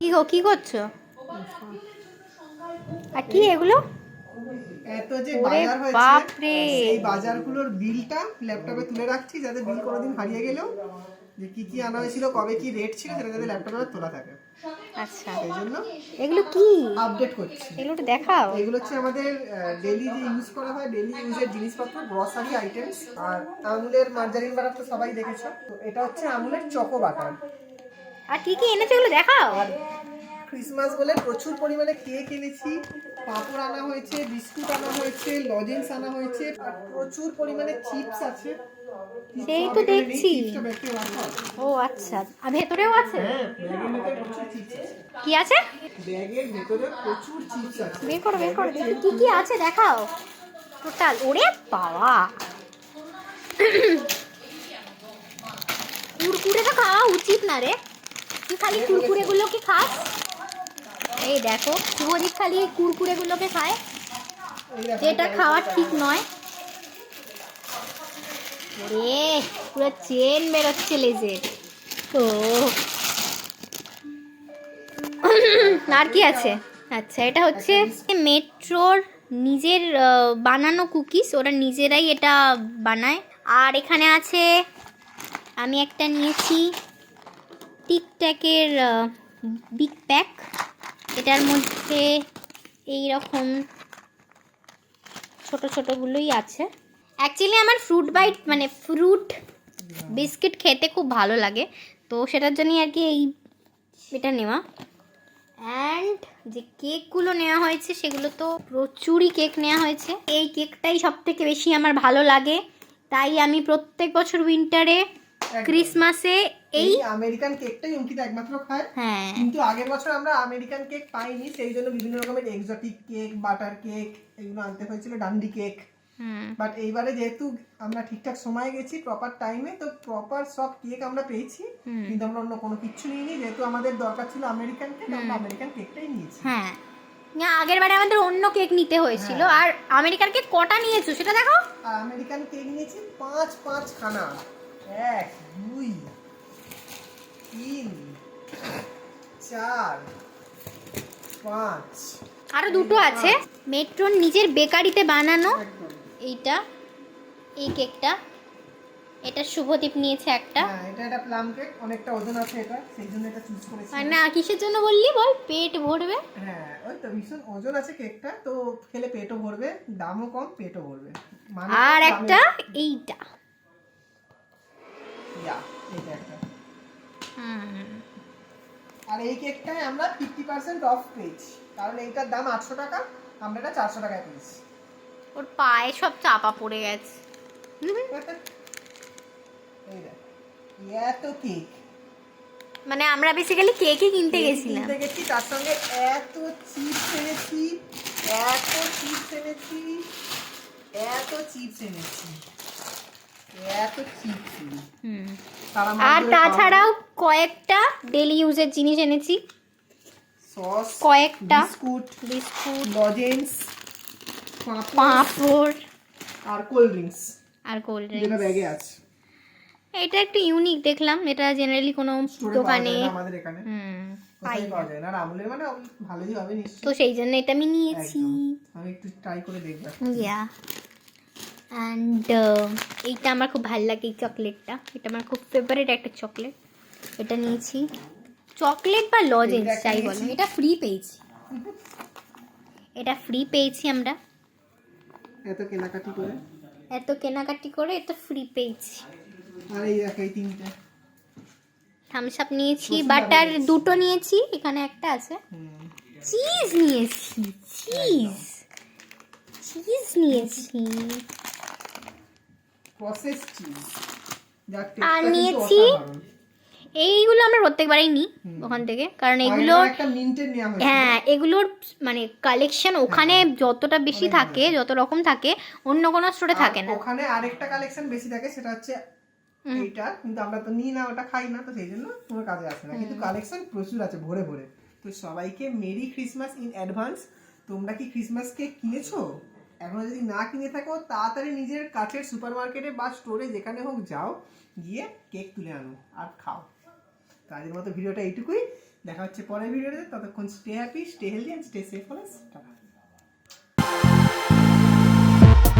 কি গো কি করছ? আর কি এগুলো? এত যে বাজার হয়েছে। সেই বাজারগুলোর বিলটা ল্যাপটপে তুলে রাখছি যাতে বিল কোনোদিন হারিয়ে গেলেও যে কি কি আনা হয়েছিল কবে কি রেট ছিল সেটা যাতে ল্যাপটপে তোলা থাকে। আচ্ছা। জন্য এগুলো কি? আপডেট করছি। এগুলো একটু দেখাও। এগুলো হচ্ছে আমাদের ডেলি যে ইউজ করা হয় ডেলি ইউজের জিনিসপত্র গ্রসারি আইটেমস আর আমুলের মার্জারিন বাটার তো সবাই দেখেছ। তো এটা হচ্ছে আমুলের চকো বাটার আর কি কি এনেছো এগুলো দেখাও। ক্রিসমাস বলে প্রচুর পরিমাণে কেক এনেছি পাঁপড় আনা হয়েছে বিস্কুট আনা হয়েছে লজেন্স আনা হয়েছে আর প্রচুর পরিমাণে চিপস আছে। সেই তো দেখছি। ও আচ্ছা আর ভেতরেও আছে? হ্যাঁ আছে। কি আছে? ব্যাগের ভেতরে প্রচুর চিপস আছে। বের করো বের করো দেখি কি কি আছে দেখাও। টোটাল ওরে বাবা। কুরকুরে তো খাওয়া উচিত না রে। তুই খালি কুরকুরে গুলোকে খাস। এই দেখো শুভদীপ খালি এই কুরকুরে গুলোকে খায়, যেটা খাওয়া ঠিক নয়। ওরে পুরো চেন বেরোচ্ছে লেজের। ও। আর কি আছে? আচ্ছা এটা হচ্ছে মেট্রোর নিজের বানানো কুকিজ, ওরা নিজেরাই এটা বানায়। আর এখানে আছে, আমি একটা নিয়েছি। টিকট্যাকের বিগ প্যাক এটার মধ্যে এই রকম ছোট ছোটগুলোই আছে। অ্যাকচুয়ালি আমার ফ্রুট বাইট মানে ফ্রুট বিস্কিট খেতে খুব ভালো লাগে। তো সেটার জন্যই আর কি এই এটা নেওয়া। অ্যান্ড যে কেকগুলো নেওয়া হয়েছে, সেগুলো তো প্রচুরই কেক নেওয়া হয়েছে। এই কেকটাই সব থেকে বেশি আমার ভালো লাগে। তাই আমি প্রত্যেক বছর উইন্টারে ক্রিসমাসে এই আমেরিকান কেকটাই অঙ্কিতা একমাত্র খায়। হ্যাঁ। কিন্তু আগের বছর আমরা আমেরিকান কেক পাইনি সেই জন্য বিভিন্ন রকমের এক্সোটিক কেক বাটার কেক এগুলো আনতে হয়েছিল ডান্ডি কেক বাট এইবারে যেহেতু আমরা ঠিকঠাক সময়ে গেছি প্রপার টাইমে তো প্রপার সব কেক আমরা পেয়েছি। কিন্তু আমরা অন্য কোনো কিছু নিইনি যেহেতু আমাদের দরকার ছিল আমেরিকান কেক আমরা আমেরিকান কেকটাই নিয়েছি। হ্যাঁ। আগের বারে আমাদের অন্য কেক নিতে হয়েছিল। আর আমেরিকার কেক কটা নিয়েছো সেটা দেখো। আমেরিকান কেক নিয়েছি পাঁচ পাঁচ খানা এক দুই তিন চার পাঁচ আরও দুটো আছে। মেট্রোর নিজের বেকারিতে বানানো। এইটা এই কেকটা। এটা শুভদীপ নিয়েছে একটা। হ্যাঁ এটা একটা প্লাম কেক। অনেকটা ওজন আছে এটা সেই জন্য এটা চুজ করেছি। আর না কিসের জন্য বললি বল? পেট ভরবে? হ্যাঁ ওই তো ভীষণ ওজন আছে কেকটা তো খেলে পেটও ভরবে দামও কম পেটও ভরবে। আর একটা এইটা Yeah, এইটা একটা হুম আর এই কেকটায় আমরা ফিফটি পার্সেন্ট অফ পেয়েছি। কারণ এইটার দাম আটশো টাকা আমরা এটা চারশো টাকায় পেয়েছি। ওর পায়ে সব চাপা পড়ে গেছে। এত কেক। মানে আমরা বেসিক্যালি কেকই কিনতে গেছিলাম। কিনতে গেছি তার সঙ্গে এত চিপস এনেছি এত চিপস এনেছি এত চিপস এনেছি এত চিপস হুম তারা আর তাছাড়াও কয়েকটা ডেলি ইউজের জিনিস এনেছি। সস কয়েকটা বিস্কুট বিস্কুট লজেন্স পাঁপড় আর কোল্ড ড্রিঙ্কস। আর কোল্ড যেটা ড্রিঙ্কস। ব্যাগে আছে। এটা একটু ইউনিক দেখলাম। এটা জেনারেলি কোনো দোকানে। আমাদের এখানে। হুম কোথায় পাওয়া যায় না। আমুলের মানে ভালোই হবে তো সেই জন্য এটা আমি নিয়েছি। আমি একটু ট্রাই করে দেখব। ইয়া অ্যান্ড এইটা আমার খুব ভালো লাগে এই চকলেটটা। এটা আমার খুব ফেভারিট একটা চকলেট। এটা নিয়েছি। চকলেট বা লজেন্স যাই বলো। এটা ফ্রি পেয়েছি। এটা ফ্রি পেয়েছি আমরা। এত কেনাকাটি করে? এত কেনাকাটি করে এটা ফ্রি পেয়েছি। আর এই দেখ এই তিনটে। থামস আপ নিয়েছি। বাটার দুটো নিয়েছি। এখানে একটা আছে। চিজ নিয়েছি। চিজ চিজ নিয়েছি। প্রসেস চিজ আর নিয়েছি এইগুলো আমরা প্রত্যেকবারই নিই ওখান থেকে কারণ এগুলো হ্যাঁ এগুলোর মানে কালেকশন ওখানে যতটা বেশি থাকে যত রকম থাকে অন্য কোনো স্টোরে থাকে না। ওখানে আরেকটা কালেকশন বেশি থাকে সেটা হচ্ছে এইটা। কিন্তু আমরা তো নিই না ওটা খাই না তো সেই জন্য কোনো কাজে আসে না। কিন্তু কালেকশন প্রচুর আছে ভরে ভরে। তো সবাইকে মেরি ক্রিসমাস ইন অ্যাডভান্স। তোমরা কি ক্রিসমাস কেক কিনেছো? এখনও যদি না কিনে থাকো, তাড়াতাড়ি নিজের কাছের সুপার মার্কেটে বা স্টোরে যেখানে হোক যাও, গিয়ে কেক তুলে আনো আর খাও। তাদের মতো ভিডিওটা এইটুকুই। দেখা হচ্ছে পরের ভিডিওতে। ততক্ষণ stay happy stay healthy and stay safe tata.